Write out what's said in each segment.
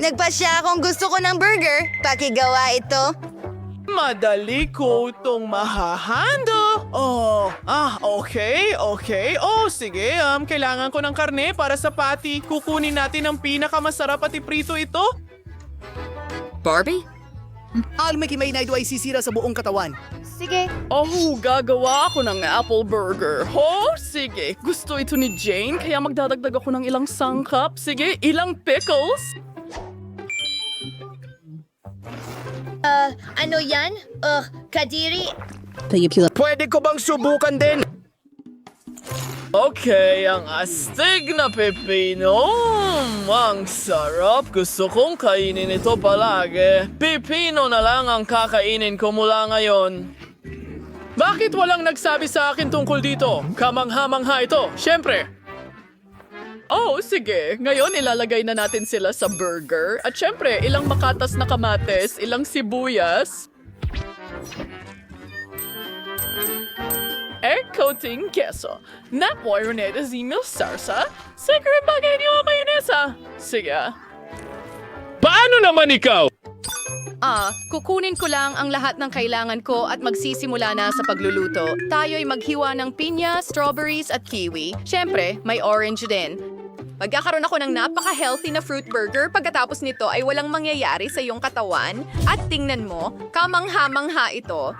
Nagpasya akong gusto ko ng burger. Pakigawa ito. Madali ko itong mahahando. Oh, ah, okay, okay. Oh, sige, um, kailangan ko ng karne para sa patty. Kukunin natin ang pinakamasarap at iprito ito. Barbie? Ang Mickey na ito ay sisira sa buong katawan. Sige. Oh, gagawa ako ng apple burger. Ho, sige. Gusto ito ni Jane, kaya magdadagdag ako ng ilang sangkap. Sige, ilang pickles. Ano yan? Ugh, kadiri. Pwede ko bang subukan din? Okay, ang astig na pepino. Ang sarap. Gusto kong kainin ito palagi. Pepino na lang ang kakainin ko mula ngayon. Bakit walang nagsabi sa akin tungkol dito? Kamangha-mangha ito, syempre. Oh, sige. Ngayon ilalagay na natin sila sa burger. At syempre, ilang makatas na kamates, ilang sibuyas, air coating queso. Na mayonnaise y mil salsa. Siguro bagay niyo ang mayonesa. Sige. Paano naman ikaw? Ah, kukunin ko lang ang lahat ng kailangan ko at magsisimula na sa pagluluto. Tayo'y maghiwa ng pinya, strawberries at kiwi. Siyempre, may orange din. Magkakaroon ako ng napaka-healthy na fruit burger pagkatapos nito ay walang mangyayari sa iyong katawan. At tingnan mo, kamangha-mangha ito.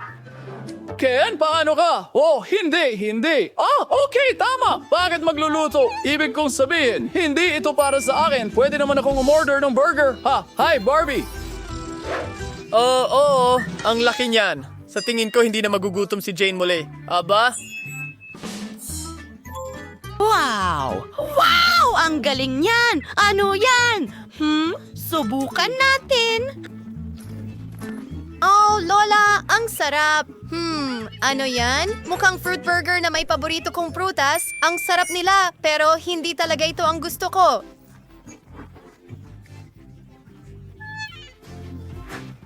Ken, paano ka? Oh, hindi, hindi. Ah, okay, tama. Bakit magluluto? Ibig kong sabihin, hindi ito para sa akin. Pwede naman akong umorder ng burger. Ha, hi, Barbie. Oo, oo, ang laki niyan. Sa tingin ko, hindi na magugutom si Jane muli. Aba? Wow! Wow! Ang galing niyan! Ano yan? Hmm? Subukan natin. Oh, Lola, ang sarap. Hmm, ano yan? Mukhang fruit burger na may paborito kong prutas. Ang sarap nila, pero hindi talaga ito ang gusto ko.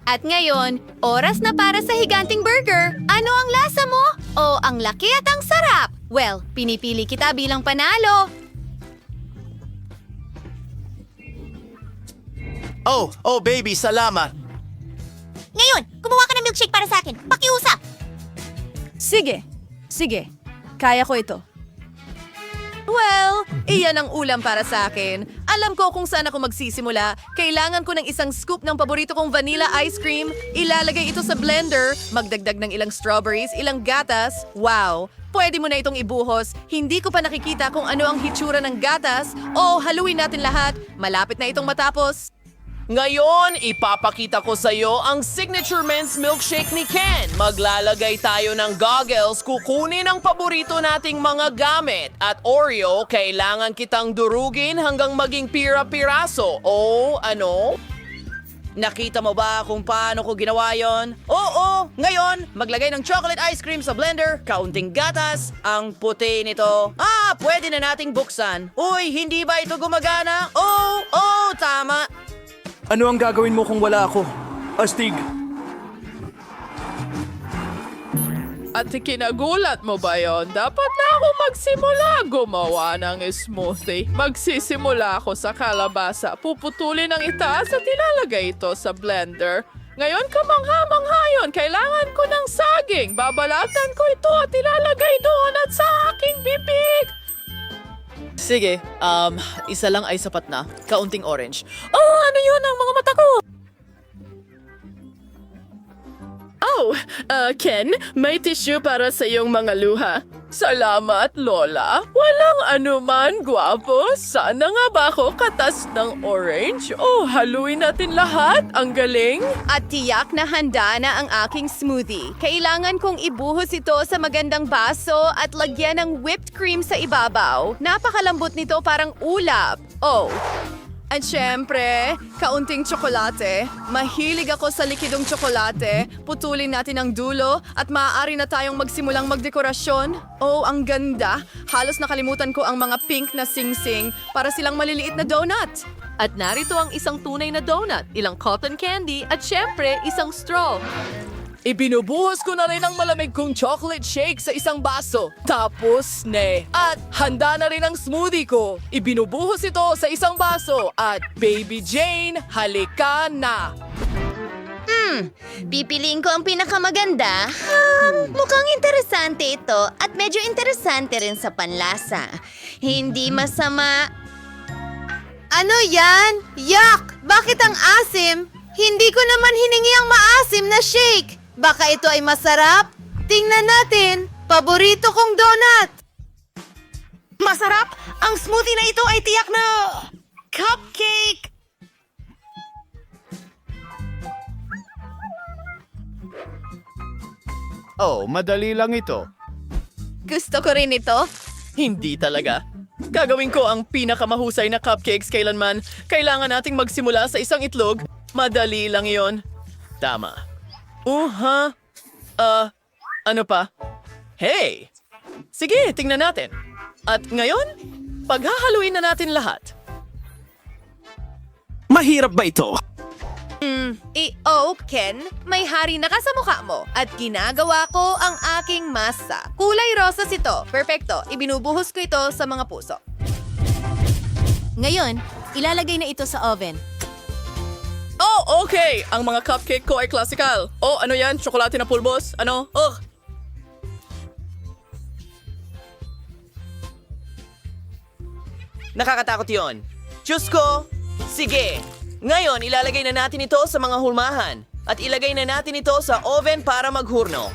At ngayon, oras na para sa higanting burger. Ano ang lasa mo? Oh, ang laki at ang sarap. Well, pinipili kita bilang panalo. Oh, oh baby, salamat. Ngayon, kumuha ka ng milkshake para sa akin. Pakiusap! Sige, sige. Kaya ko ito. Well, iyan ang ulam para sa akin. Alam ko kung saan ako magsisimula. Kailangan ko ng isang scoop ng paborito kong vanilla ice cream. Ilalagay ito sa blender. Magdagdag ng ilang strawberries, ilang gatas. Wow! Pwede mo na itong ibuhos. Hindi ko pa nakikita kung ano ang hitsura ng gatas. O, haluin natin lahat. Malapit na itong matapos. Ngayon, ipapakita ko sa iyo ang signature men's milkshake ni Ken. Maglalagay tayo ng goggles, kukunin ang paborito nating mga gamit. At Oreo, kailangan kitang durugin hanggang maging pira-piraso. O ano? Nakita mo ba kung paano ko ginawa yon? Oo! Ngayon, maglagay ng chocolate ice cream sa blender, kaunting gatas, ang puti nito. Ah, pwede na nating buksan. Uy, hindi ba ito gumagana? Oo, oo, tama. Ano ang gagawin mo kung wala ako? Astig. At kinagulat mo ba yon? Dapat na ako magsimula gumawa ng smoothie. Magsisimula ako sa kalabasa. Puputulin ang itaas at ilalagay ito sa blender. Ngayon kamangha-mangha yun. Kailangan ko ng saging. Babalatan ko ito at ilalagay doon at sa aking bibig. Sige, um, isa lang ay sapat na. Kaunting orange. Oh, ano yun ang mga mata ko? Oh, uh, Ken, may tissue para sa iyong mga luha. Salamat, Lola. Walang anuman, gwapo. Sana nga ba ako katas ng orange? Oh, haluin natin lahat. Ang galing. At tiyak na handa na ang aking smoothie. Kailangan kong ibuhos ito sa magandang baso at lagyan ng whipped cream sa ibabaw. Napakalambot nito parang ulap. Oh. At syempre, kaunting tsokolate. Mahilig ako sa likidong tsokolate. Putulin natin ang dulo at maaari na tayong magsimulang magdekorasyon. Oh, ang ganda. Halos nakalimutan ko ang mga pink na sing-sing para silang maliliit na donut. At narito ang isang tunay na donut, ilang cotton candy at syempre isang straw. Ibinubuhos ko na rin ang malamig kong chocolate shake sa isang baso. Tapos, ne. At handa na rin ang smoothie ko. Ibinubuhos ito sa isang baso. At Baby Jane, halika na. Pipiliin ko ang pinakamaganda. Um, mukhang interesante ito at medyo interesante rin sa panlasa. Hindi masama. Ano yan? Yak! Bakit ang asim? Hindi ko naman hiningi ang maasim na shake. Baka ito ay masarap? Tingnan natin. Paborito kong donut. Masarap! Ang smoothie na ito ay tiyak na... Cupcake! Oh, madali lang ito. Gusto ko rin ito. Hindi talaga. Gagawin ko ang pinakamahusay na cupcakes kailanman. Kailangan nating magsimula sa isang itlog. Madali lang yon. Tama. Uh-huh. Uh, ano pa? Hey! Sige, tingnan natin. At ngayon, paghahaluin na natin lahat. Mahirap ba ito? I-oh, Ken, may hari na ka sa mukha mo at ginagawa ko ang aking masa. Kulay rosas ito. Perfecto. Ibinubuhos ko ito sa mga puso. Ngayon, ilalagay na ito sa oven. Oh, okay! Ang mga cupcake ko ay classical. Oh, ano yan? Tsokolate na pulbos? Ano? Ugh! Nakakatakot yon. Diyos ko! Sige! Ngayon, ilalagay na natin ito sa mga hulmahan. At ilagay na natin ito sa oven para maghurno.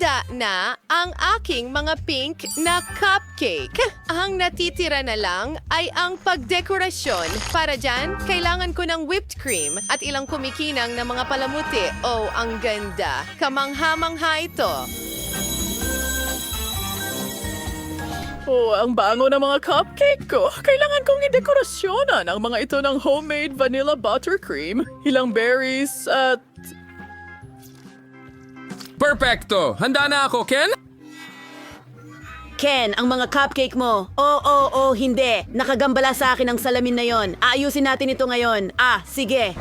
Handa na ang aking mga pink na cupcake. Ang natitira na lang ay ang pagdekorasyon. Para dyan, kailangan ko ng whipped cream at ilang kumikinang na mga palamuti. Oh, ang ganda. Kamangha-mangha ito. Oh, ang bango ng mga cupcake ko. Kailangan kong idekorasyonan ang mga ito ng homemade vanilla buttercream, ilang berries, at... Perfecto! Handa na ako, Ken? Ken, ang mga cupcake mo. Oo, oo, oo, hindi. Nakagambala sa akin ang salamin na yon. Aayusin natin ito ngayon. Ah, sige.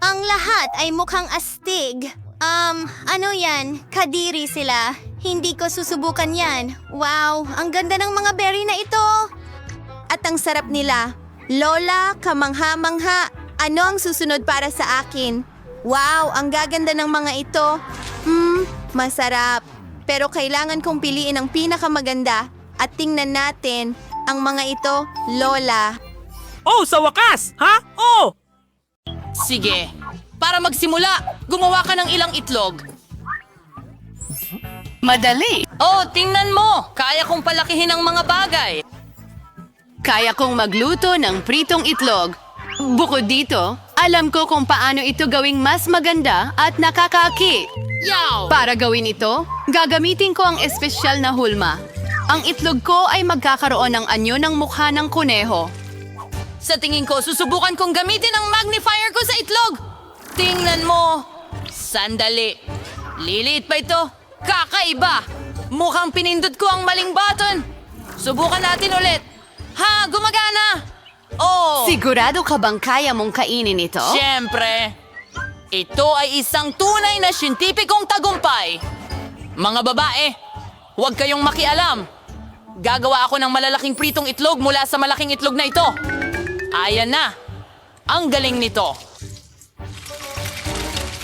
Ang lahat ay mukhang astig. Um, ano yan? Kadiri sila. Hindi ko susubukan yan. Wow, ang ganda ng mga berry na ito. At ang sarap nila. Lola, kamangha-mangha. Ano ang susunod para sa akin? Wow, ang gaganda ng mga ito. Hmm, masarap. Pero kailangan kong piliin ang pinakamaganda. At tingnan natin ang mga ito, Lola. Oh, sa wakas! Ha? Oh! Sige. Para magsimula, gumawa ka ng ilang itlog. Madali. Oh, tingnan mo. Kaya kong palakihin ang mga bagay. Kaya kong magluto ng pritong itlog. Bukod dito, alam ko kung paano ito gawing mas maganda at nakakaaki. Yaw! Para gawin ito, gagamitin ko ang espesyal na hulma. Ang itlog ko ay magkakaroon ng anyo ng mukha ng kuneho. Sa tingin ko, susubukan kong gamitin ang magnifier ko sa itlog. Tingnan mo. Sandali. Liliit pa ito. Kakaiba. Mukhang pinindot ko ang maling button. Subukan natin ulit. Ha, gumagana. Oh, Sigurado ka bang kaya mong kainin ito? Siyempre. Ito ay isang tunay na siyentipikong tagumpay. Mga babae, huwag kayong makialam. Gagawa ako ng malalaking pritong itlog mula sa malaking itlog na ito. Ayan na. Ang galing nito.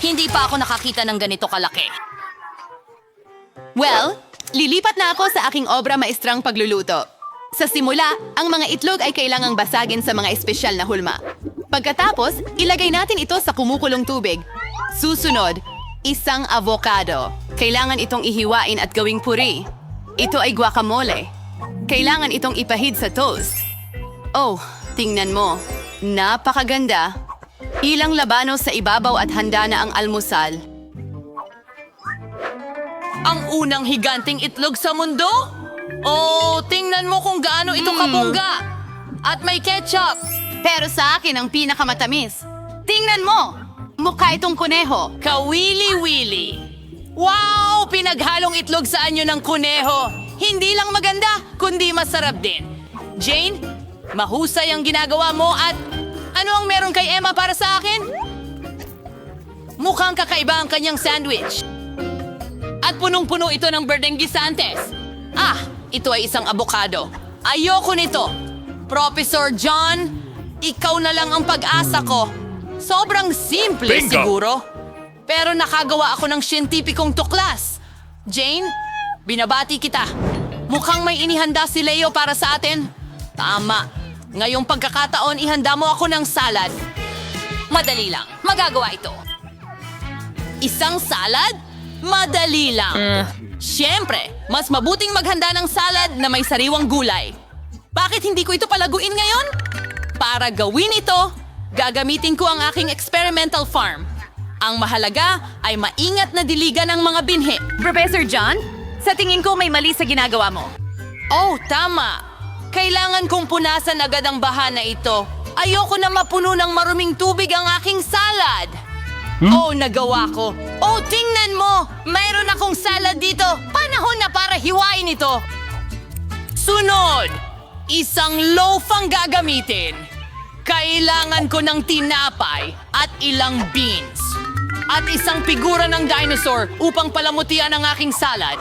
Hindi pa ako nakakita ng ganito kalaki. Well, lilipat na ako sa aking obra maestrang pagluluto. Sa simula, ang mga itlog ay kailangang basagin sa mga espesyal na hulma. Pagkatapos, ilagay natin ito sa kumukulong tubig. Susunod, isang avocado. Kailangan itong ihiwain at gawing puri. Ito ay guacamole. Kailangan itong ipahid sa toast. Oh, tingnan mo. Napakaganda. Ilang labanos sa ibabaw at handa na ang almusal. Ang unang higanting itlog sa mundo? Oh, tingnan mo kung gaano ito kabongga. At may ketchup. Pero sa akin ang pinakamatamis. Tingnan mo! Mukha itong kuneho. Kawili-wili. Wow! Pinaghalong itlog sa anyo ng kuneho. Hindi lang maganda, kundi masarap din. Jane, mahusay ang ginagawa mo at Ano ang meron kay Emma para sa akin? Mukhang kakaiba ang kanyang sandwich. At punong-puno ito ng berdeng gisantes. Ah, ito ay isang abokado. Ayoko nito. Professor John, ikaw na lang ang pag-asa ko. Sobrang simple siguro. Pero nakagawa ako ng siyentipikong tuklas. Jane, binabati kita. Mukhang may inihanda si Leo para sa atin. Tama. Ngayong pagkakataon, ihanda mo ako ng salad. Madali lang. Magagawa ito. Isang salad? Madali lang. Siyempre, mas mabuting maghanda ng salad na may sariwang gulay. Bakit hindi ko ito palaguin ngayon? Para gawin ito, gagamitin ko ang aking experimental farm. Ang mahalaga ay maingat na diligan ng mga binhi. Professor John, sa tingin ko may mali sa ginagawa mo. Oh, tama. Kailangan kong punasan agad ang baha na ito. Ayoko na mapuno ng maruming tubig ang aking salad. Oh, nagawa ko. Oh, tingnan mo! Mayroon akong salad dito. Panahon na para hiwain ito. Sunod! Isang loaf ang gagamitin. Kailangan ko ng tinapay at ilang beans. At isang figura ng dinosaur upang palamutian ang aking salad.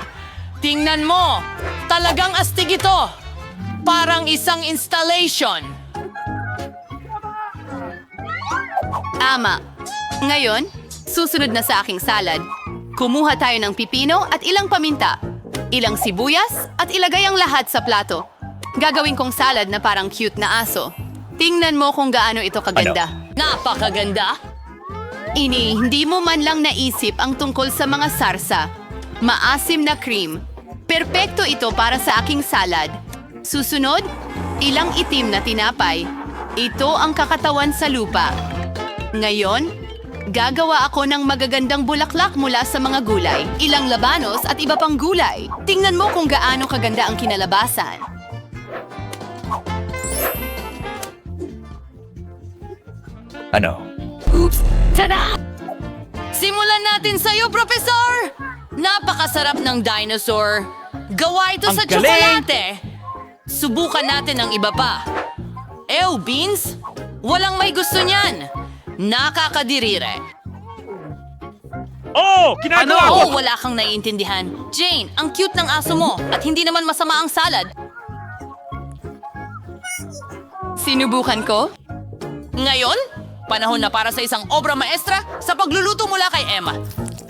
Tingnan mo! Talagang astig ito! Parang isang installation. Tama. Ngayon, susunod na sa aking salad. Kumuha tayo ng pipino at ilang paminta, ilang sibuyas at ilagay ang lahat sa plato. Gagawin kong salad na parang cute na aso. Tingnan mo kung gaano ito kaganda. Napakaganda! Ini, hindi mo man lang naisip ang tungkol sa mga sarsa. Maasim na cream. Perpekto ito para sa aking salad. Susunod, ilang itim na tinapay. Ito ang kakatawan sa lupa. Ngayon, gagawa ako ng magagandang bulaklak mula sa mga gulay, ilang labanos at iba pang gulay. Tingnan mo kung gaano kaganda ang kinalabasan. Simulan natin sa'yo, Professor! Napakasarap ng dinosaur. Gawa ito sa tsokolate. Subukan natin ang iba pa. Ew, Beans? Walang may gusto niyan. Nakakadirire. Oh, ginagawa Ano? Oh, wala kang naiintindihan. Jane, ang cute ng aso mo at hindi naman masama ang salad. Sinubukan ko? Ngayon, panahon na para sa isang obra maestra sa pagluluto mula kay Emma.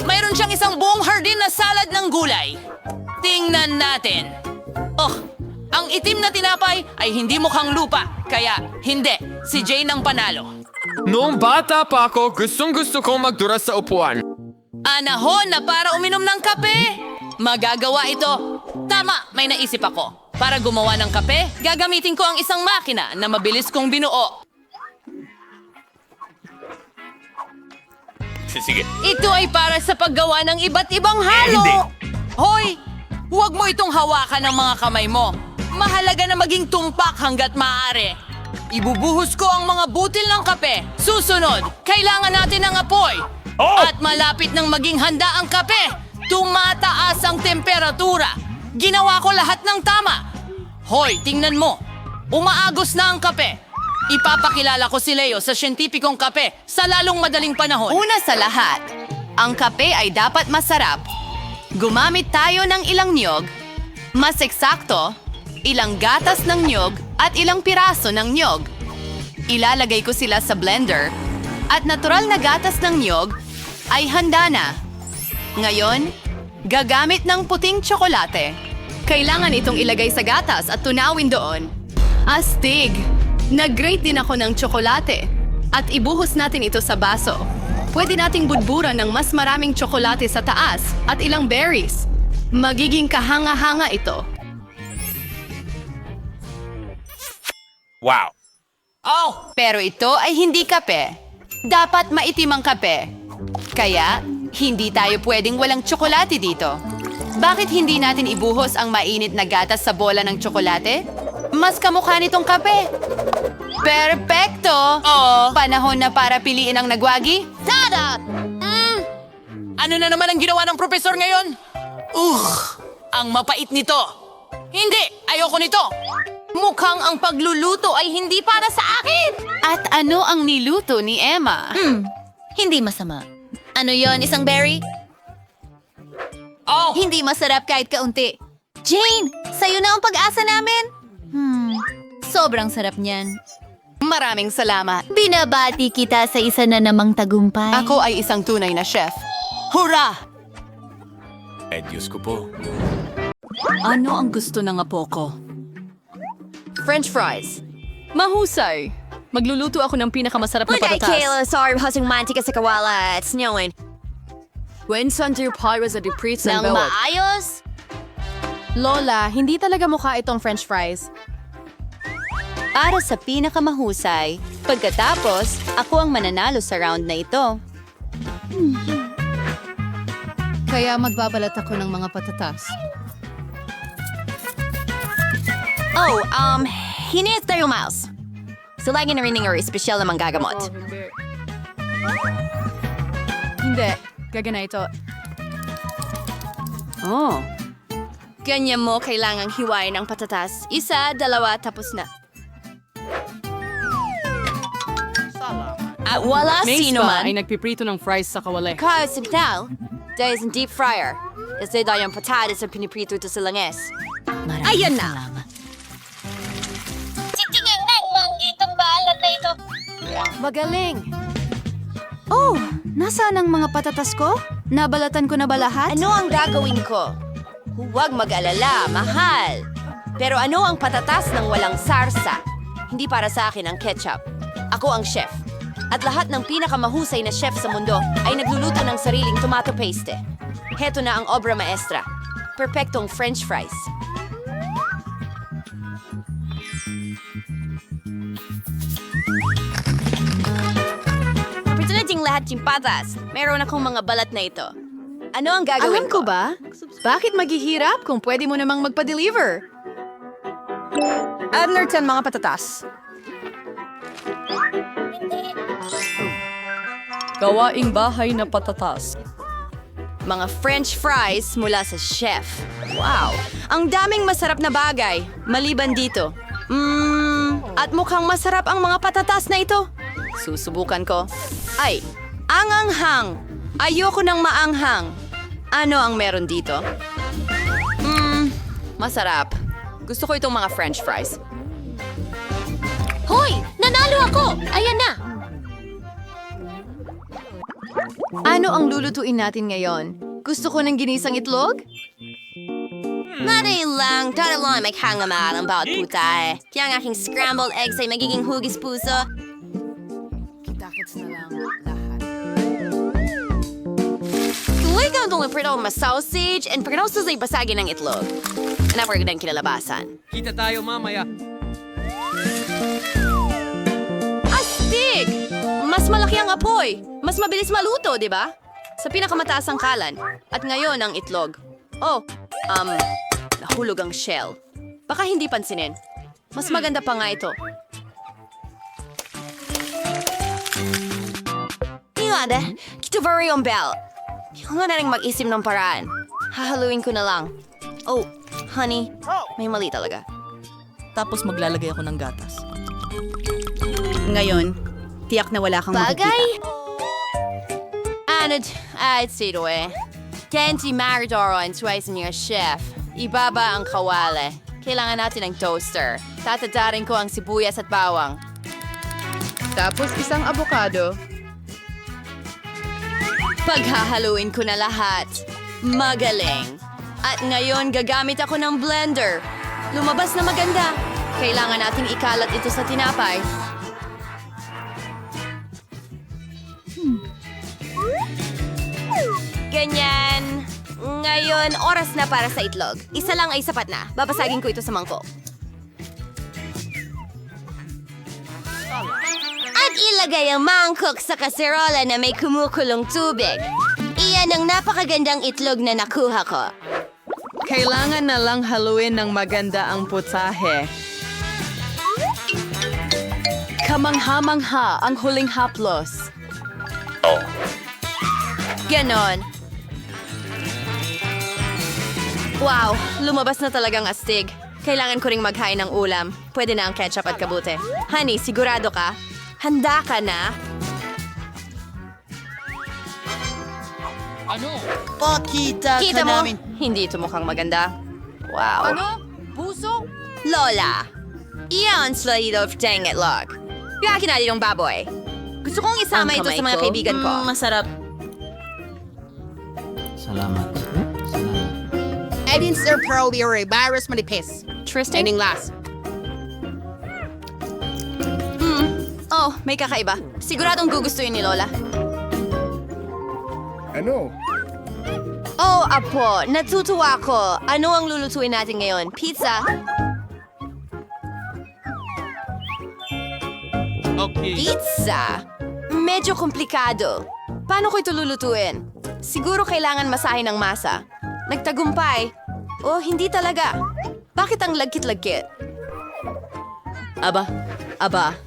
Mayroon siyang isang buong hardin na salad ng gulay. Tingnan natin. Oh, ang itim na tinapay ay hindi mukhang lupa, kaya hindi, si Jane ang panalo. Noong bata pa ako, gustong gusto kong magdura sa upuan. Anahon na para uminom ng kape. Magagawa ito. Tama, may naisip ako. Para gumawa ng kape, gagamitin ko ang isang makina na mabilis kong binuo. Sige. Ito ay para sa paggawa ng iba't ibang halo. Hoy, huwag mo itong hawakan ng mga kamay mo. Mahalaga na maging tumpak hanggat maaari. Ibubuhos ko ang mga butil ng kape. Susunod, kailangan natin ng apoy. At malapit nang maging handa ang kape, tumataas ang temperatura. Ginawa ko lahat ng tama. Hoy, tingnan mo. Umaagos na ang kape. Ipapakilala ko si Leo sa siyentipikong kape sa lalong madaling panahon. Una sa lahat, ang kape ay dapat masarap. Gumamit tayo ng ilang niyog, mas eksakto, ilang gatas ng niyog at ilang piraso ng niyog. Ilalagay ko sila sa blender at natural na gatas ng niyog ay handa na. Ngayon, gagamit ng puting tsokolate. Kailangan itong ilagay sa gatas at tunawin doon. Astig! Nag-grate din ako ng tsokolate. At ibuhos natin ito sa baso. Pwede nating budburan ng mas maraming tsokolate sa taas at ilang berries. Magiging kahanga-hanga ito. Wow. Oh, Pero ito ay hindi kape. Dapat maitim ang kape. Kaya, hindi tayo pwedeng walang tsokolate dito. Bakit hindi natin ibuhos ang mainit na gatas sa bola ng tsokolate? Mas kamukha nitong kape. Perpekto! Oo. Panahon na para piliin ang nagwagi? tada! Mm. Ano na naman ang ginawa ng profesor ngayon? Ugh, ang mapait nito. Hindi, ayoko nito. Mukhang ang pagluluto ay hindi para sa akin! At ano ang niluto ni Emma? Hindi masama. Ano yon isang berry? Oh! Hindi masarap kahit kaunti. Jane, sa'yo na ang pag-asa namin. Hmm, sobrang sarap niyan. Maraming salamat. Binabati kita sa isa na namang tagumpay. Ako ay isang tunay na chef. Hurra! Eh, Diyos ko po. Ano ang gusto ng apo ko? French fries. Mahusay. Magluluto ako ng pinakamasarap na patatas. sorry, hasing mantika sa kawala. It's snowing. When Sunday Pirates at the Pritz Nang maayos? Lola, hindi talaga mukha itong french fries. Para sa pinakamahusay, pagkatapos, ako ang mananalo sa round na ito. Kaya magbabalat ako ng mga patatas. Oh, um, hinit tayo, Miles. So, lagi na rin ng espesyal na manggagamot. Hindi. Gagana ito. Oh. Ganyan mo kailangang hiwain ang patatas. Isa, dalawa, tapos na. At wala sino man. nagpiprito ng fries sa kawali. Cause now, there is a deep fryer. Kasi daw yung patatas ang piniprito ito sa langis. Ayan na! Magaling! Oh, nasaan ang mga patatas ko? Nabalatan ko na ba lahat? Ano ang gagawin ko? Huwag mag-alala, mahal. Pero ano ang patatas ng walang sarsa? Hindi para sa akin ang ketchup. Ako ang chef. At lahat ng pinakamahusay na chef sa mundo ay nagluluto ng sariling tomato paste. Heto na ang obra maestra. Perpektong french fries. Pretending lahat yung patas. Meron akong mga balat na ito. Ano ang gagawin Alam ko ba? Bakit maghihirap kung pwede mo namang magpa-deliver? Adler 10 mga patatas. Gawaing bahay na patatas. Mga french fries mula sa chef. Wow! Ang daming masarap na bagay, maliban dito. Mmm, at mukhang masarap ang mga patatas na ito. Susubukan ko. Ay, anganghang! Ayoko ng maanghang. Ano ang meron dito? Mmm, masarap. Gusto ko itong mga french fries. Hoy! Nanalo ako! Ayan na! Ano ang lulutuin natin ngayon? Gusto ko ng ginisang itlog? Madali lang, dahil lang may hangamal ang bawat puta eh. Kaya ang aking scrambled eggs ay magiging hugis puso. Tuloy ka itong liprito mas sausage and pagkatapos ay basagin ng itlog. Napagandang kinalabasan. Kita tayo mamaya. Astig! Mas malaki ang apoy. Mas mabilis maluto, di ba? Sa pinakamataas ang kalan. At ngayon ang itlog. Oh, um, nahulog ang shell. Baka hindi pansinin. Mas maganda pa nga ito. Ingada, kito ba yung bell? Yung na rin mag-isip ng paraan. Hahaluin ko na lang. Oh, honey, may mali talaga. Tapos maglalagay ako ng gatas. Ngayon, tiyak na wala kang Bagay? Ano, I'd say to eh. Kenji Maridoro and twice in your chef. Ibaba ang kawale. Kailangan natin ng toaster. Tatadarin ko ang sibuyas at bawang. Tapos isang abokado. Paghahaluin ko na lahat. Magaling. At ngayon gagamit ako ng blender. Lumabas na maganda. Kailangan nating ikalat ito sa tinapay. Ganyan. Ngayon, oras na para sa itlog. Isa lang ay sapat na. Babasagin ko ito sa mangkok. At ilagay ang mangkok sa kaserola na may kumukulong tubig. Iyan ang napakagandang itlog na nakuha ko. Kailangan na lang haluin ng maganda ang putahe. Kamangha-mangha ang huling haplos. Ganon. Wow, lumabas na talagang astig. Kailangan ko ring maghain ng ulam. Pwede na ang ketchup at kabute. Honey, sigurado ka? Handa ka na? Kita mo? Hindi ito mukhang maganda. Wow. Ano? Puso? Lola, iyan slido of dang itlog. Yakin na ng baboy. Gusto kong isama ito sa mga kaibigan ko. masarap. Salamat. Salamat. Edin Sir Pearl Yuri, virus manipis. Tristan? Ending last. Oh, may kakaiba. Siguradong gugustuhin ni Lola. Ano? Oh, apo, natutuwa ko. Ano ang lulutuin natin ngayon? Pizza? Pizza? Medyo komplikado. Paano ko ito lulutuin? Siguro kailangan masahin ng masa. Nagtagumpay? Oh, hindi talaga. Bakit ang lagkit-lagkit? Aba, aba,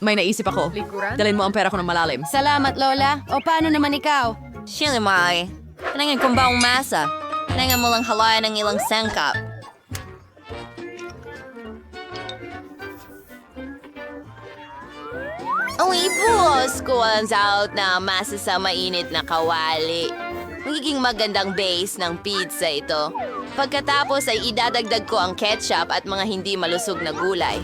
may naisip ako. Dalhin mo ang pera ko ng malalim. Salamat, Lola. O paano naman ikaw? Sili, Mai. Kanangin kong baong masa. Kanangin mo lang halayan ng ilang sangkap. Ang ibuhos ko ang out na masa sa mainit na kawali. Magiging magandang base ng pizza ito. Pagkatapos ay idadagdag ko ang ketchup at mga hindi malusog na gulay.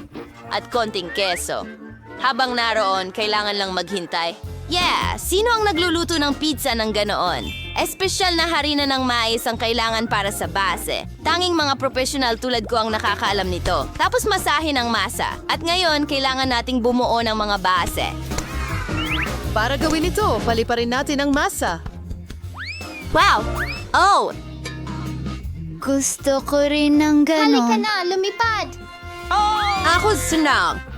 At konting keso. Habang naroon, kailangan lang maghintay. Yeah! Sino ang nagluluto ng pizza ng ganoon? Espesyal na harina ng mais ang kailangan para sa base. Tanging mga profesional tulad ko ang nakakaalam nito. Tapos masahin ang masa. At ngayon, kailangan nating bumuo ng mga base. Para gawin ito, paliparin natin ang masa. Wow! Oh! Gusto ko rin ng ganon. Halika na, lumipad! Ako sunang.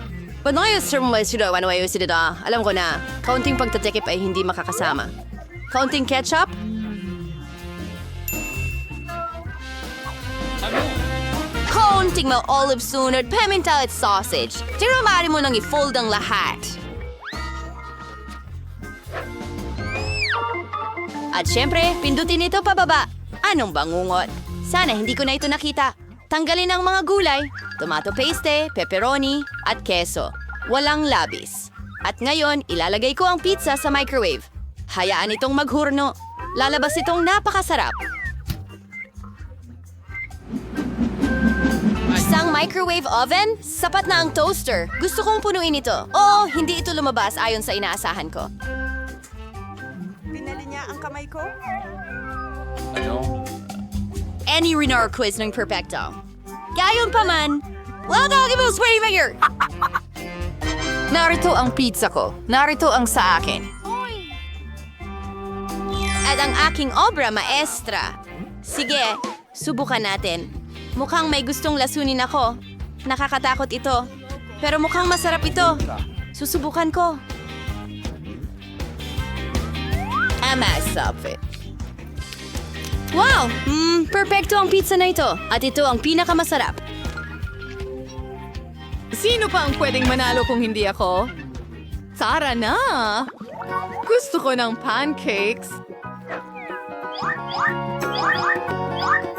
Kayo sir mo sila? Ano kayo sila? Alam ko na, kaunting pagtatikip ay hindi makakasama. Kaunting ketchup? Kaunting mga olive sunod, pimental at sausage. Tinamari mo nang i-fold ang lahat. At syempre, pindutin ito pababa. Anong bangungot? Sana hindi ko na ito nakita. Tanggalin ang mga gulay, tomato paste, pepperoni, at keso. Walang labis. At ngayon, ilalagay ko ang pizza sa microwave. Hayaan itong maghurno. Lalabas itong napakasarap. Isang microwave oven? Sapat na ang toaster. Gusto kong punuin ito. Oh, hindi ito lumabas ayon sa inaasahan ko. Any Renor quiz ng perfecto. Gayon pa man, wala ka mo sweaty finger! Narito ang pizza ko. Narito ang sa akin. At ang aking obra maestra. Sige, subukan natin. Mukhang may gustong lasunin ako. Nakakatakot ito. Pero mukhang masarap ito. Susubukan ko. Ama, stop it. Wow! Mm, perfecto ang pizza na ito. At ito ang pinakamasarap. Sino pa ang pwedeng manalo kung hindi ako? Tara na! Gusto ko ng pancakes.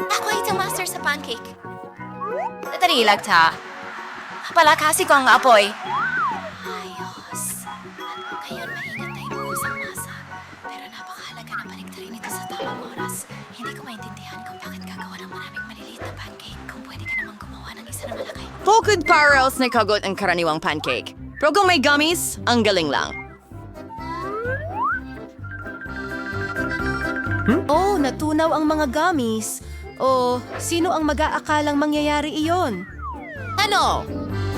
Ako ay master sa pancake. Lang ta. Palakasi ko ang apoy. Bukod parallels na kagot ang karaniwang pancake. Pero kung may gummies, ang galing lang. Oh, natunaw ang mga gummies. Oh, sino ang mag-aakalang mangyayari iyon? Ano?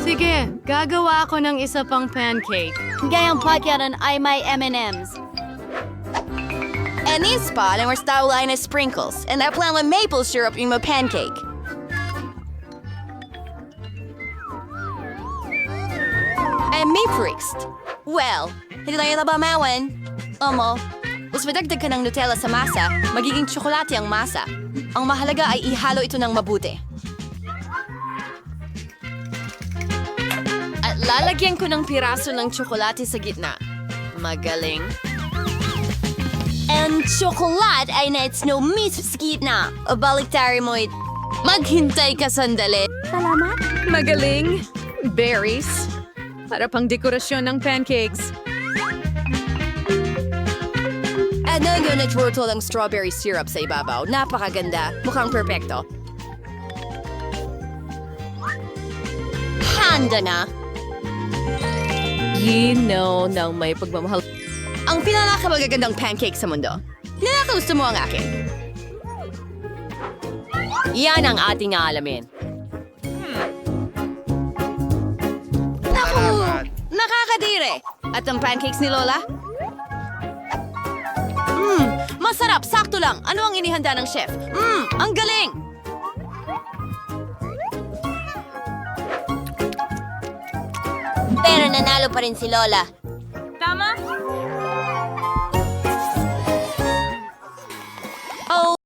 Sige, gagawa ako ng isa pang pancake. Gayang patyaran ay may M&M's. And this spot, and we're style line is sprinkles. And that plan with maple syrup in my pancake. Priest. Well, hindi tayo nabamawan. Omo, mas madagdag ka ng Nutella sa masa, magiging tsokolate ang masa. Ang mahalaga ay ihalo ito ng mabuti. At lalagyan ko ng piraso ng tsokolate sa gitna. Magaling. And chocolate ay na it's no mismo sa gitna. O baliktari mo it. Maghintay ka sandali. Magaling. Berries. Para pang dekorasyon ng pancakes. Ano yung nag-turtle ang strawberry syrup sa ibabaw? Napakaganda. Mukhang perpekto. Handa na. Gino ng may pagmamahal. Ang pinakamagagandang pancake sa mundo. Pinakagusto mo ang akin. Yan ang ating aalamin. Nakakadire! At ang pancakes ni Lola? Mmm, masarap, sakto lang. Ano ang inihanda ng chef? Mmm, ang galing! Pero nanalo pa rin si Lola. Tama?